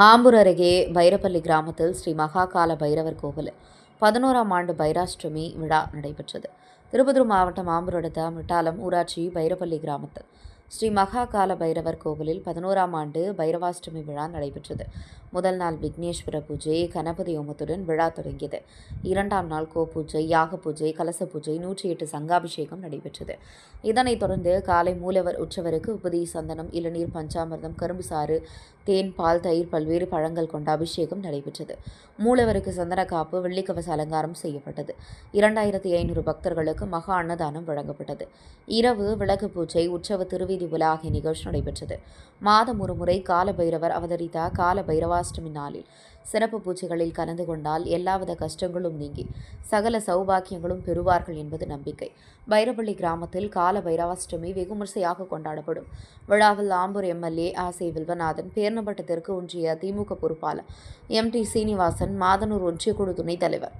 ஆம்பூர் அருகே பைரப்பள்ளி கிராமத்தில் ஸ்ரீ மகாகால பைரவர் கோவில். பதினோராம் ஆண்டு பைராஷ்டமி விழா நடைபெற்றது. திருப்பத்தூர் மாவட்டம் ஆம்பூர் அடுத்த மிட்டாலம் ஊராட்சி பைரப்பள்ளி கிராமத்தில் ஸ்ரீ மகாகால பைரவர் கோவிலில் பதினோராம் ஆண்டு பைரவாஷ்டமி விழா நடைபெற்றது. முதல் நாள் விக்னேஸ்வர பூஜை கணபதி ஹோமத்துடன் விழா தொடங்கியது. இரண்டாம் நாள் கோபூஜை யாக பூஜை கலச பூஜை நூற்றி எட்டு சங்காபிஷேகம் நடைபெற்றது. இதனைத் தொடர்ந்து காலை மூலவர் உற்சவருக்கு உபதி சந்தனம் இளநீர் பஞ்சாமிர்தம் கரும்பு சாறு தேன் பால் தயிர் பல்வேறு பழங்கள் கொண்ட அபிஷேகம் நடைபெற்றது. மூலவருக்கு சந்தனக்காப்பு வெள்ளிக்கவச அலங்காரம் செய்யப்பட்டது. இரண்டாயிரத்தி ஐநூறு பக்தர்களுக்கு மகா அன்னதானம் வழங்கப்பட்டது. இரவு விளக்கு பூஜை உற்சவ திருவீதி உலா ஆகிய நிகழ்ச்சி நடைபெற்றது. மாதம் ஒரு முறை கால பைரவர் அவதரித்த கால பைரவாஷ்டமி நாளில் சிறப்பு பூஜைகளில் கலந்து கொண்டால் எல்லாவித கஷ்டங்களும் நீங்கி சகல சௌபாக்கியங்களும் பெறுவார்கள் என்பது நம்பிக்கை. பைரப்பள்ளி கிராமத்தில் கால பைரவாஷ்டமி வெகுமரிசையாக கொண்டாடப்படும். விழாவில் ஆம்பூர் எம்எல்ஏ ஆசை வில்வநாதன் உயர்நபட்ட தெற்கு ஒன்றிய திமுக பொறுப்பாளர் எம் டி சீனிவாசன் மாதனூர் ஒன்றியக்குழு துணைத் தலைவர்.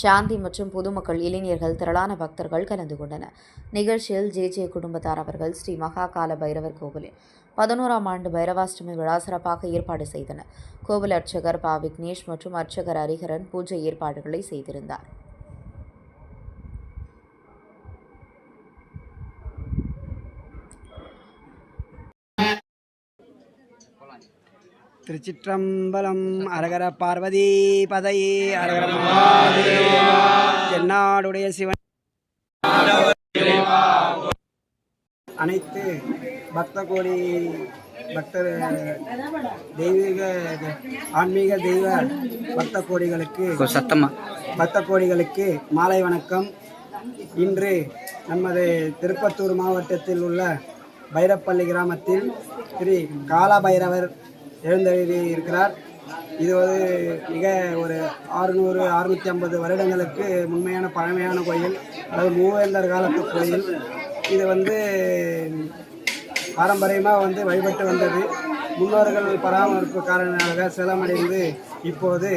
சாந்தி மற்றும் பொதுமக்கள் இளைஞர்கள் திரளான பக்தர்கள் கலந்து கொண்டனர். நிகழ்ச்சியில் ஜே ஜே குடும்பத்தார் அவர்கள் ஸ்ரீ மகா கால பைரவர் கோவிலில் பதினோராம் ஆண்டு பைரவாஷ்டமி விழா சிறப்பாக ஏற்பாடு செய்தனர். கோவில் அர்ச்சகர் பா. விக்னேஷ் மற்றும் அர்ச்சகர் ஹரிஹரன் பூஜை ஏற்பாடுகளை செய்திருந்தார். திருச்சிற்றம்பலம் அரகர பார்வதி பதையே அரகர. தென்னாடுடைய சிவன். அனைத்து பக்த கோடி பக்தர் தெய்வீக ஆன்மீக தெய்வ பக்த கோடிகளுக்கு சத்தமா பக்த கோடிகளுக்கு மாலை வணக்கம். இன்று நமது திருப்பத்தூர் மாவட்டத்தில் உள்ள பைரப்பள்ளி கிராமத்தில் ஸ்ரீ காலபைரவர் எழுந்தருளி இருக்கிறார். இது ஒரு மிக ஒரு ஆறுநூறு அறுநூற்றி ஐம்பது வருடங்களுக்கு உண்மையான பழமையான கோயில் அதாவது மூவேந்தர் காலத்து கோயில். இது வந்து பாரம்பரியமாக வந்து வழிபட்டு வந்தது. முன்னோர்கள் பராமரிப்பு காரணமாக சேலமடைந்து இப்போது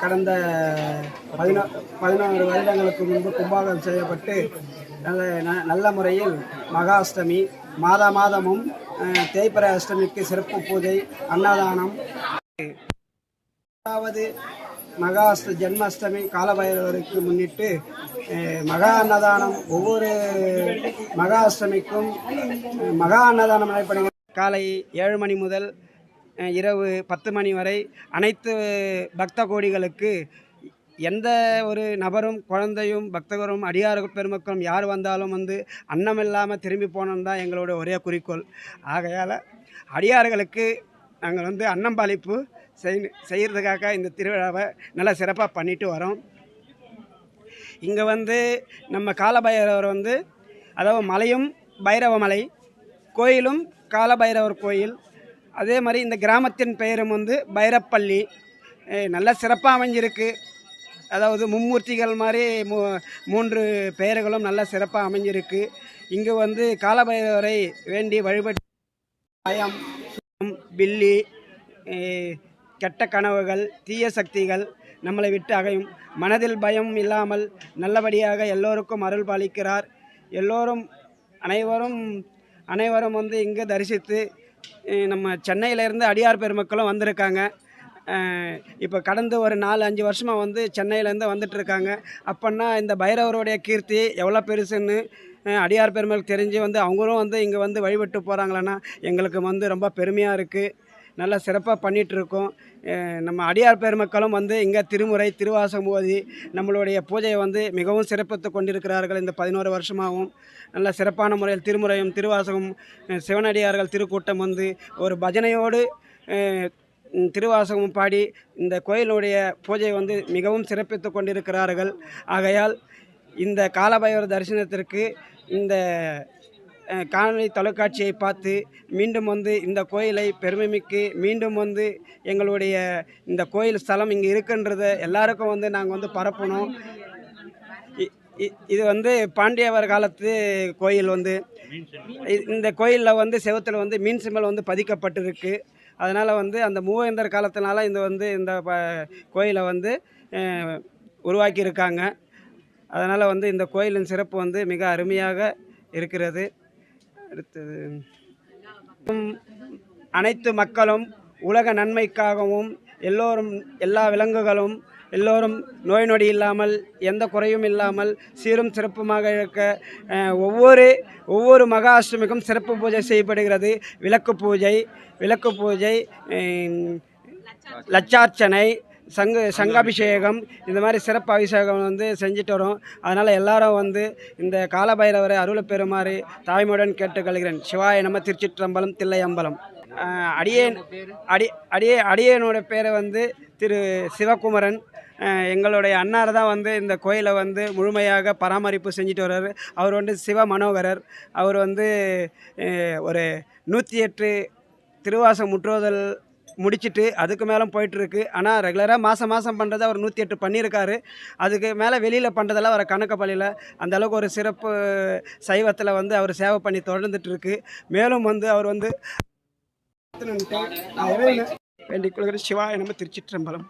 கடந்த பதினோ பதினோரு வருடங்களுக்கு முன்பு கும்பாகம் செய்யப்பட்டு நல்ல ந- நல்ல முறையில் மகாஷ்டமி மாதா மாதமும் அஹ், அஷ்டமிக்கு சிறப்பு பூஜை அன்னதானம். அதாவது மகாஷ்ட ஜென்மாஷ்டமி காலபைரவருக்கு முன்னிட்டு மகா அன்னதானம் ஒவ்வொரு மகாஷ்டமிக்கும் அஷ்டமிக்கும் மகா அன்னதானம் நடைபெறுகிறது. காலை ஏழு மணி முதல் இரவு பத்து மணி வரை அனைத்து பக்த கோடிகளுக்கு எந்த ஒரு நபரும் குழந்தையும் பக்தகரும் அடியார பெருமக்களும் யார் வந்தாலும் வந்து அன்னம் இல்லாமல் திரும்பி போனோம் தான் எங்களோட ஒரே குறிக்கோள். ஆகையால் அடியார்களுக்கு நாங்கள் வந்து அன்னம்பாளிப்பு செய் செய்கிறதுக்காக இந்த திருவிழாவை நல்லா சிறப்பாக பண்ணிட்டு வரோம். இங்கே வந்து நம்ம காலபைரவர் வந்து அதாவது மலையும் பைரவ மலை கோயிலும் காலபைரவர் கோயில் அதே மாதிரி இந்த கிராமத்தின் பெயரும் வந்து பைரப்பள்ளி. நல்ல சிறப்பாக அமைஞ்சிருக்கு. அதாவது மும்மூர்த்திகள் மாதிரி மூ மூன்று பெயர்களும் நல்ல சிறப்பாக அமைஞ்சிருக்கு. இங்கே வந்து காலபைரவரை வேண்டி வழிபட்டு பயம் பில்லி கெட்ட கனவுகள் தீய சக்திகள் நம்மளை விட்டு அகையும். மனதில் பயம் இல்லாமல் நல்லபடியாக எல்லோருக்கும் அருள் பாலிக்கிறார். எல்லோரும் அனைவரும் அனைவரும் வந்து இங்கே தரிசித்து நம்ம சென்னையிலேருந்து அடியார் பெருமக்களும் வந்திருக்காங்க. இப்போ கடந்த ஒரு நாலு அஞ்சு வருஷமாக வந்து சென்னையிலேருந்து வந்துட்டுருக்காங்க அப்போன்னா இந்த பைரவருடைய கீர்த்தி எவ்வளோ பெருசுன்னு அடியார் பெருமக்கள் தெரிஞ்சு வந்து அவங்களும் வந்து இங்கே வந்து வழிபட்டு போகிறாங்களன்னா எங்களுக்கு வந்து ரொம்ப பெருமையாக இருக்குது நல்லா சிறப்பாக பண்ணிகிட்ருக்கோம் நம்ம அடியார் பெருமக்களும் வந்து இங்கே திருமுறை திருவாசகம் ஓதி நம்மளுடைய பூஜையை வந்து மிகவும் சிறப்பித்து கொண்டிருக்கிறார்கள் இந்த பதினோரு வருஷமாகவும். நல்ல சிறப்பான முறையில் திருமுறையும் திருவாசகம் சிவனடியார்கள் திருக்கூட்டம் வந்து ஒரு பஜனையோடு திருவாசகமும் பாடி இந்த கோயிலுடைய பூஜையை வந்து மிகவும் சிறப்பித்து கொண்டிருக்கிறார்கள். ஆகையால் இந்த காலபைரவர் தரிசனத்திற்கு இந்த காணொலி தொலைக்காட்சியை பார்த்து மீண்டும் வந்து இந்த கோயிலை பெருமைமிக்கு மீண்டும் வந்து எங்களுடைய இந்த கோயில் ஸ்தலம் இங்கே இருக்குன்றதை எல்லாருக்கும் வந்து நாங்கள் வந்து பரப்பணும். இ- இ- இது வந்து பாண்டியவர் காலத்து கோயில் வந்து இந்த கோயிலில் வந்து செவத்தில் வந்து மீன் சிம்பல் வந்து பதிக்கப்பட்டிருக்கு. அதனால் வந்து அந்த மூவேந்தர் காலத்தினால இந்த வந்து இந்த ப கோயிலை வந்து உருவாக்கியிருக்காங்க. அதனால் வந்து இந்த கோயிலின் சிறப்பு வந்து மிக அருமையாக இருக்கிறது. அடுத்தது அனைத்து மக்களும் உலக நன்மைக்காகவும் எல்லோரும் எல்லா விலங்குகளும் எல்லோரும் நோய் நொடி இல்லாமல் எந்த குறையும் இல்லாமல் சீரும் சிறப்புமாக இருக்க ஒவ்வொரு ஒவ்வொரு மகா அஷ்டமிக்கும் சிறப்பு பூஜை செய்யப்படுகிறது. விளக்கு பூஜை விளக்கு பூஜை லட்சார்ச்சனை சங்கு சங்காபிஷேகம் இந்த மாதிரி சிறப்பு அபிஷேகம் வந்து செஞ்சுட்டு வரோம். அதனால் எல்லாரும் வந்து இந்த காலபைரவரை அருளை பெறுமாறு தாய்மையுடன் கேட்டுக்கொள்கிறேன். சிவாய நம்ம திருச்சிற்றம்பலம் தில்லையம்பலம். அடியேன் அடி அடியே அடியேனோட பேரை வந்து திரு சிவகுமரன் எங்களுடைய அன்னார் தான் வந்து இந்த கோயிலை வந்து முழுமையாக பராமரிப்பு செஞ்சுட்டு வர்றாரு. அவர் வந்து சிவ மனோகரர் அவர் வந்து ஒரு நூற்றி எட்டு திருவாசம் முற்றுவதல் முடிச்சிட்டு அதுக்கு மேலே போயிட்டுருக்கு. ஆனால் ரெகுலராக மாதம் மாதம் பண்ணுறதை அவர் நூற்றி எட்டு பண்ணியிருக்காரு. அதுக்கு மேலே வெளியில் பண்ணுறதெல்லாம் வர கணக்கு பள்ளியில் அந்த அளவுக்கு ஒரு சிறப்பு சைவத்தில் வந்து அவர் சேவை பண்ணி தொடர்ந்துட்டுருக்கு. மேலும் வந்து அவர் வந்து வேண்டிக் கொள்கிற சிவாய நம்ம திருச்சிற்றம்பலம்.